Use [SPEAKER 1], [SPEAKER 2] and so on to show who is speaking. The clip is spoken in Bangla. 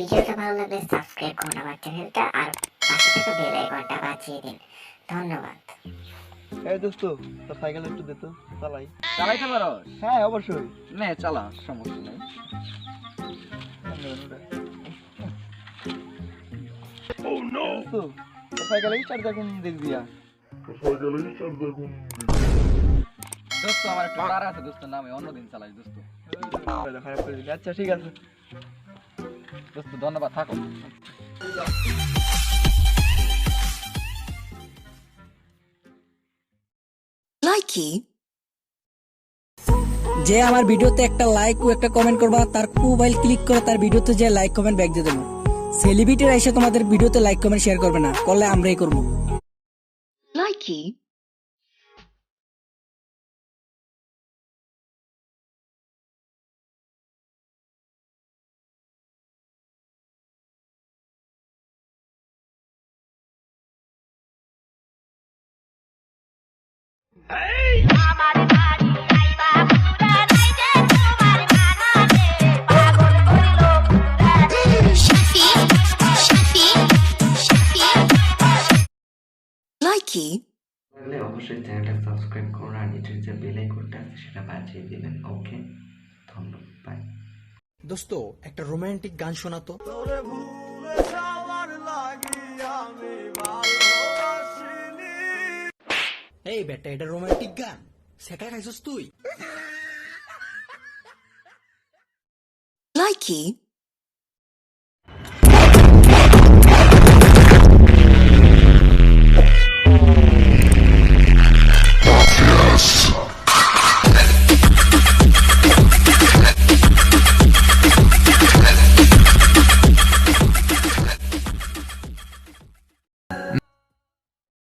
[SPEAKER 1] ভিডিওটা ভালো লাগলে সাবস্ক্রাইব করুন আমার চ্যানেলটা আর পাশে থেকে বেল আইকনটা বাজিয়ে দিন। ধন্যবাদ।
[SPEAKER 2] এই দোস্ত তোর সাইকেল একটু দে তো চালাই।
[SPEAKER 3] চালাইতে পারো?
[SPEAKER 2] হ্যাঁ অবশ্যই।
[SPEAKER 3] নে চালা সমস্যা নেই।
[SPEAKER 2] দোস্ত তোর সাইকেলে দেখুন দেখবি আর
[SPEAKER 3] দোস্ত আমার একটু তারা আছে দোস্ত নামে অন্যদিন চালাই দোস্ত।
[SPEAKER 2] করে দিলি। আচ্ছা ঠিক আছে।
[SPEAKER 3] দোস্ত ধন্যবাদ থাকো।
[SPEAKER 4] লাইকি? যে আমার ভিডিওতে একটা লাইক ও একটা কমেন্ট করবা তার মোবাইল ক্লিক করে তার ভিডিওতে যে লাইক কমেন্ট ব্যাক দিয়ে দেবো। সেলিব্রিটিরা এসে তোমাদের ভিডিওতে লাইক কমেন্ট শেয়ার করবে না করলে আমরাই করব। লাইকি? লাইকি
[SPEAKER 5] লাগলে অবশ্যই চ্যানেলটা সাবস্ক্রাইব করুন আর নিচের যে বেল আইকনটা আছে সেটা বাজিয়ে দিবেন। ওকে ধন্যবাদ। বাই
[SPEAKER 4] দোস্ত একটা রোমান্টিক গান শোনাতো এই বেটা এটা রোমান্টিক গান। সেটা খাইছস তুই। লাইকি